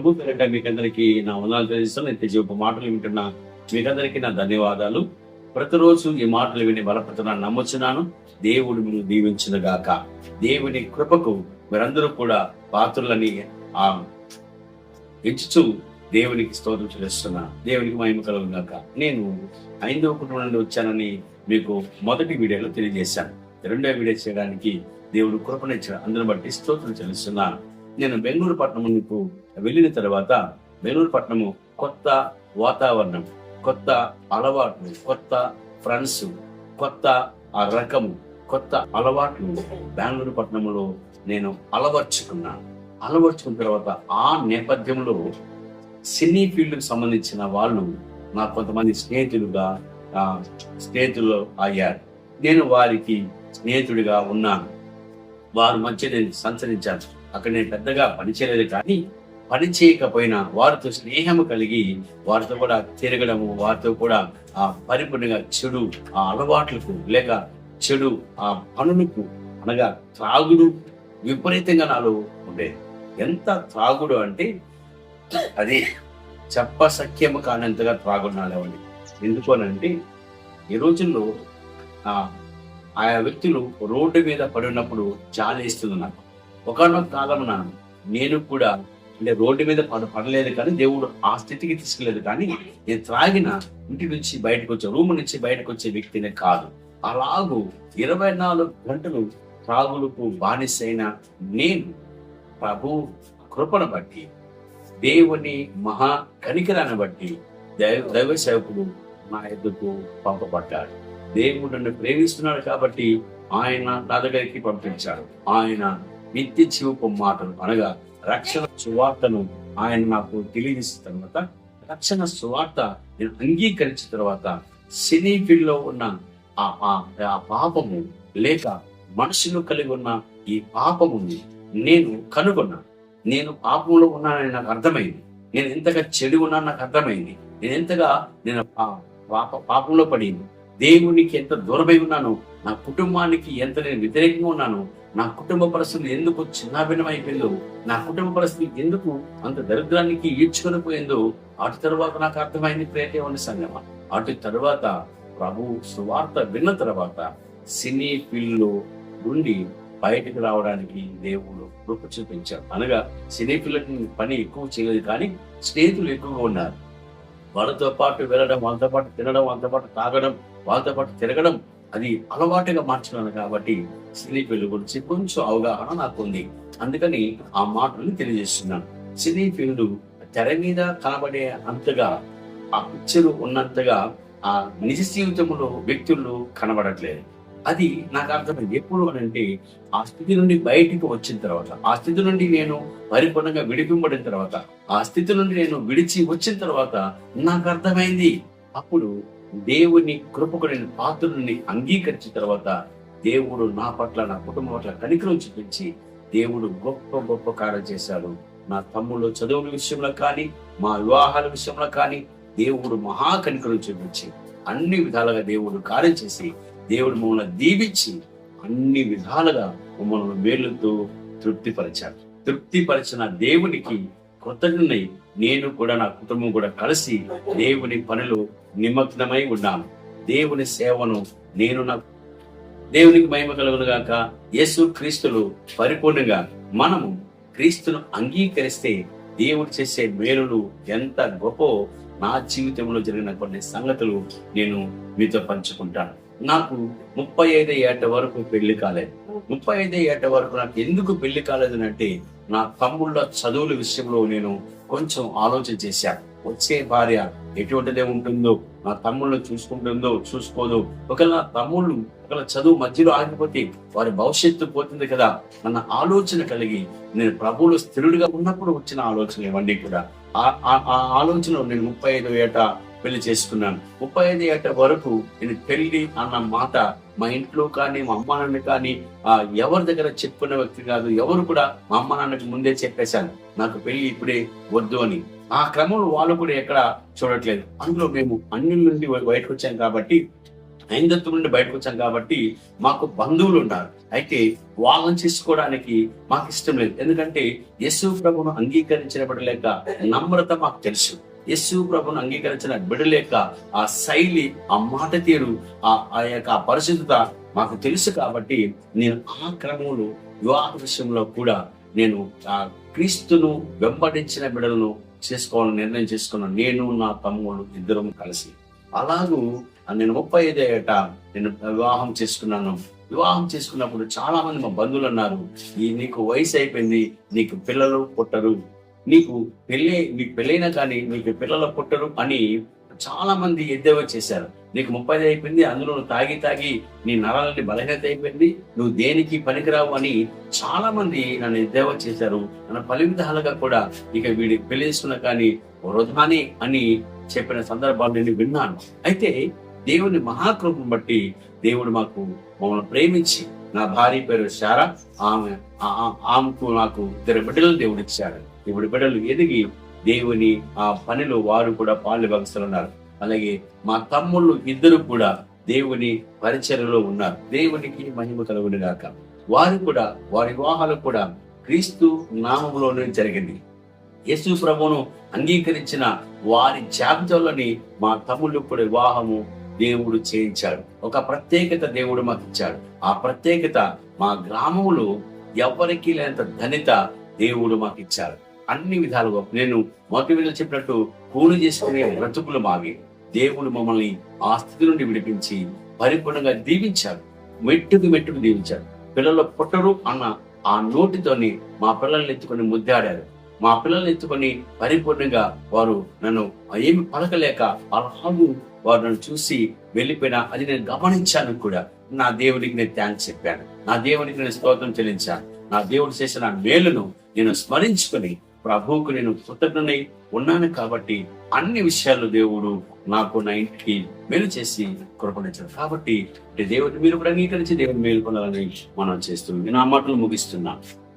ప్రభు పేరట మీకందరికీ నా వందనాలు తెలియజేస్తాను నిత్య జీవపు మాటలు వింటున్న మీకందరికీ నా ధన్యవాదాలు. ప్రతిరోజు ఈ మాటలు విని బలపడుతున్నాను నమ్ముచున్నాను దేవుడు మీరు దీవించిన గాక. దేవుని కృపకు మీరందరూ కూడా పాత్రులని ఆ ఎంచుచు దేవునికి స్తోత్రం చేస్తున్నా దేవునికి మహిమ కలుగును గాక. నేను ఐదవ కుటుంబం నుండి వచ్చానని మీకు మొదటి వీడియోలో తెలియజేశాను. రెండో వీడియో చేయడానికి దేవుడు కృపనిచ్చిన అందరిని బట్టి స్తోత్రం చెల్లిస్తున్నాను నేను బెంగళూరు పట్టణంకు వెళ్ళిన తర్వాత బెంగళూరు పట్టణము కొత్త వాతావరణం కొత్త అలవాట్లు కొత్త ఫ్రెండ్స్ కొత్త ఆ రకము కొత్త అలవాట్లు బెంగళూరు పట్టణంలో నేను అలవర్చుకున్నాను. అలవర్చుకున్న తర్వాత ఆ నేపథ్యంలో సినీ ఫీల్డ్కి సంబంధించిన వాళ్ళు నా కొంతమంది స్నేహితులుగా స్నేహితులు అయ్యారు. నేను వారికి స్నేహితుడిగా ఉన్నాను. వారి మధ్య నేను సంచరించాను. అక్కడ నేను పెద్దగా పనిచేయలేదు కానీ పని చేయకపోయినా వారితో స్నేహం కలిగి వారితో కూడా తిరగడము వారితో కూడా ఆ పరిపూర్ణంగా చెడు ఆ అలవాట్లకు లేక చెడు ఆ పనులకు అనగా త్రాగుడు విపరీతంగా నాలో ఉండేది. ఎంత త్రాగుడు అంటే అది చెప్పసఖ్యము కానంతగా త్రాగున్నాలేవండి ఎందుకోనంటే ఈ రోజుల్లో ఆ ఆయా వ్యక్తులు రోడ్డు మీద పడినప్పుడు జాలేస్తుంది నాకు. ఒకనొక కాలమున నేను కూడా అంటే రోడ్డు మీద పడ పడలేదు కానీ దేవుడు ఆ స్థితికి తీసుకెళ్ళలేదు కానీ నేను త్రాగిన ఇంటి నుంచి బయటకు వచ్చే రూమ్ నుంచి బయటకు వచ్చే వ్యక్తినే కాదు. అలాగూ ఇరవై నాలుగు గంటలు త్రాగులకు బానిసైన నేను ప్రభు కృపను బట్టి దేవుని మహా కనికరాన్ని బట్టి దైవ దైవ సేవకుడు నా ఎద్దుకు పంపబడ్డాడు. దేవుడు నన్ను ప్రేమిస్తున్నాడు కాబట్టి ఆయన నా దగ్గరికి పంపించాడు. ఆయన నిత్య జీవపు మాటలు అనగా రక్షణ సువార్తను ఆయన నాకు తెలియజేసిన తర్వాత రక్షణ సువార్త నేను అంగీకరించిన తర్వాత సినీ ఫీల్డ్లో ఉన్న ఆ ఆ- పాపము లేక మనుషులు కలిగి ఉన్న ఈ పాపముని నేను కనుగొన్నా. నేను పాపంలో ఉన్నానని నాకు అర్థమైంది. నేను ఎంతగా చెడు ఉన్నాను నాకు అర్థమైంది. నేను ఎంతగా నేను పాప పాపంలో పడింది. దేవునికి ఎంత దూరమై ఉన్నాను నా కుటుంబానికి ఎంత నేను వ్యతిరేకంగా ఉన్నాను నా కుటుంబ పరిస్థితులు ఎందుకు చిన్నాభిన్నమైపోయిందో నా కుటుంబ పరిస్థితి ఎందుకు అంత దరిద్రానికి ఈడ్చుకొని పోయిందో అటు తర్వాత నాకు అర్థమైంది ప్రేటే ఉన్న సంగమ. అటు తర్వాత ప్రభు సువార్త విన్న తర్వాత సినీ పిల్లలు నుండి బయటకు రావడానికి దేవుడు కృప చూపించారు అనగా సినీ ఫీల్డ్ పని ఎక్కువ చేయలేదు కానీ స్నేహితులు ఎక్కువగా ఉన్నారు. వాళ్ళతో పాటు వెళ్ళడం వాళ్ళతో పాటు తినడం వాళ్ళతో పాటు తాగడం వాళ్ళతో పాటు తిరగడం అది అలవాటుగా మార్చుకున్నాను కాబట్టి సినీ ఫీల్డ్ గురించి కొంచెం అవగాహన నాకు ఉంది అందుకని ఆ మాటలు తెలియజేస్తున్నాను. సినీ ఫీల్డ్ తెర మీద కనబడే అంతగా ఆ పిక్చర్ ఉన్నంతగా ఆ నిజ జీవితంలో వ్యక్తులు కనబడట్లేదు. అది నాకు అర్థమైంది. ఎప్పుడు అని అంటే ఆ స్థితి నుండి బయటికి వచ్చిన తర్వాత ఆ స్థితి నుండి నేను పరిపూర్ణంగా విడిపింపడిన తర్వాత ఆ స్థితి నుండి నేను విడిచి వచ్చిన తర్వాత నాకు అర్థమైంది. అప్పుడు దేవుని కృపకు నేను పాత్రుని అంగీకరించిన తర్వాత దేవుడు నా పట్ల నా కుటుంబం పట్ల కనికరం చూపించి దేవుడు గొప్ప గొప్ప కార్యం చేశాడు. నా తమ్ముడు చదువుల విషయంలో కానీ మా వివాహాల విషయంలో కానీ దేవుడు మహా కనికరం చూపించి అన్ని విధాలుగా దేవుడు కార్యం చేసి దేవుడు మమ్మల్ని దీవించి అన్ని విధాలుగా మమ్మల్ని మేలుతో తృప్తిపరిచాడు. తృప్తిపరిచిన దేవునికి కొత్తగున్నాయి నేను కూడా నా కుటుంబం కూడా కలిసి దేవుని పనిలో నిమగ్నమై ఉన్నాను. దేవుని సేవను నేను నా దేవునికి మహిమ కలుగును గాక. యేసు క్రీస్తులు పరిపూర్ణంగా మనము క్రీస్తును అంగీకరిస్తే దేవుడు చేసే మేలులు ఎంత గొప్ప నా జీవితంలో జరిగిన కొన్ని సంగతులు నేను మీతో పంచుకుంటాను. నాకు ముప్పై ఐదు ఏట వరకు పెళ్ళి కాలేదు. ముప్పై ఐదు ఏట వరకు నాకు ఎందుకు పెళ్ళి కాలేదు అంటే నా తమ్ముళ్ళ చదువుల విషయంలో నేను కొంచెం ఆలోచన చేశాను వచ్చే భార్య ఎటువంటిదే ఉంటుందో నా తమ్ముళ్ళు చూసుకుంటుందో చూసుకోదు. ఒకవేళ నా తమ్ముళ్ళు ఒకవేళ చదువు మధ్యలో ఆగిపోతే వారి భవిష్యత్తు పోతుంది కదా అన్న ఆలోచన కలిగి నేను ప్రభువులు స్థిరుడిగా ఉన్నప్పుడు వచ్చిన ఆలోచన ఇవన్నీ కూడా. ఆ- ఆ- నేను ముప్పై ఐదు ఏట పెళ్ళి చేసుకున్నాను. ముప్పై ఐదు ఏట వరకు నేను పెళ్ళి అన్న మాట మా ఇంట్లో కానీ మా అమ్మ నాన్న కానీ ఆ ఎవరి దగ్గర చెప్పుకున్న వ్యక్తి కాదు ఎవరు కూడా మా అమ్మ నాన్నకి ముందే చెప్పేశాను నాకు పెళ్ళి ఇప్పుడే వద్దు అని. ఆ క్రమంలో వాళ్ళు కూడా ఎక్కడ చూడట్లేదు. అందులో మేము అన్ని నుండి బయటకు వచ్చాం కాబట్టి ఐందత్వం నుండి బయటకు వచ్చాం కాబట్టి మాకు బంధువులు ఉన్నారు. అయితే వాళ్ళని చేసుకోవడానికి మాకు ఇష్టం లేదు. ఎందుకంటే యశు ప్రభును అంగీకరించిన నమ్రత మాకు తెలుసు. యశు ప్రభును అంగీకరించిన బిడలేక ఆ శైలి ఆ మాట తీరు ఆ ఆ యొక్క పరిశుద్ధత మాకు తెలుసు కాబట్టి నేను ఆ క్రమంలో వివాహ విషయంలో కూడా నేను ఆ క్రీస్తును వెంబడించిన బిడలను చేసుకోవాలని నిర్ణయం చేసుకున్నాను నేను నా తమ్ముడు ఇద్దరం కలిసి. అలాగూ నేను ముప్పై ఐదు ఏట నేను వివాహం చేసుకున్నాను. వివాహం చేసుకున్నప్పుడు చాలా మంది మా బంధువులు అన్నారు ఈ నీకు వయసు అయిపోయింది నీకు పిల్లలు పుట్టరు నీకు పెళ్ళి నీకు పెళ్ళైనా కానీ నీకు పిల్లలు పుట్టరు అని చాలా మంది ఎద్దేవా చేశారు. నీకు ముప్పై ఐదు అయిపోయింది అందులో నువ్వు తాగి తాగి నీ నరాలని బలహీనత అయిపోయింది నువ్వు దేనికి పనికిరావు అని చాలా మంది నన్ను ఎద్దేవా చేశారు. నన్ను పలు విధాలుగా కూడా ఇక వీడి పెళ్ళి చేసుకున్న కానీ వృధాని అని చెప్పిన సందర్భాలు నేను విన్నాను. అయితే దేవుని మహాకృపను బట్టి దేవుడు మాకు మమ్మల్ని ప్రేమించి నా భార్య పేరు శారా ఆమె ఆ- ఆమెకు నాకు ఇద్దరు బిడ్డలు దేవుడు ఇచ్చాడు ఇప్పుడు బిడ్డలు ఎదిగి దేవుని ఆ పనిలో వారు కూడా పాలు ఉన్నారు అలాగే మా తమ్ముళ్ళు ఇద్దరు కూడా దేవుని పరిచర్యలో ఉన్నారు. దేవునికి మహిమ కలుగుని గాక. వారు కూడా వారి వివాహాలు కూడా క్రీస్తు నామంలోనే జరిగింది. యేసు ప్రభువును అంగీకరించిన వారి జాబితాలోని మా తమ్ముళ్ళు కూడా వివాహము దేవుడు చేయించాడు. ఒక ప్రత్యేకత దేవుడు మాకు ఇచ్చాడు. ఆ ప్రత్యేకత మా గ్రామంలో ఎవరికీ లేనంత ధనిత దేవుడు మాకు ఇచ్చాడు. అన్ని విధాలుగా నేను మొదటి వీళ్ళు చెప్పినట్టు పూలు చేసుకునే బ్రతుకులు మావి. దేవుడు మమ్మల్ని ఆ స్థితి నుండి విడిపించి పరిపూర్ణంగా దీవించాడు. మెట్టుకు మెట్టుకు దీవించాడు. పిల్లలు పుట్టరు అన్న ఆ నోటితోని మా పిల్లల్ని ఎత్తుకొని ముద్దాడారు. మా పిల్లల్ని ఎత్తుకొని పరిపూర్ణంగా వారు నన్ను ఏమి పలకలేక అలాగూ వారు నన్ను చూసి వెళ్ళిపోయినా అది నేను గమనించాను కూడా. నా దేవునికి నేను థ్యాంక్స్ చెప్పాను. నా దేవునికి నేను స్తోత్రం చెల్లించాను. నా దేవుడు చేసిన మేలును నేను స్మరించుకొని ప్రభువుకు నేను కృతజ్ఞనై ఉన్నాను కాబట్టి అన్ని విషయాలు దేవుడు నాకు నా ఇంటికి మేలు చేసి కృపణించాడు. కాబట్టి దేవుడిని మీరు కూడా అంగీకరించి దేవుడిని మేలు పొందాలని మనం చేస్తున్నాం. నేను ఆ మాటలు ముగిస్తున్నాను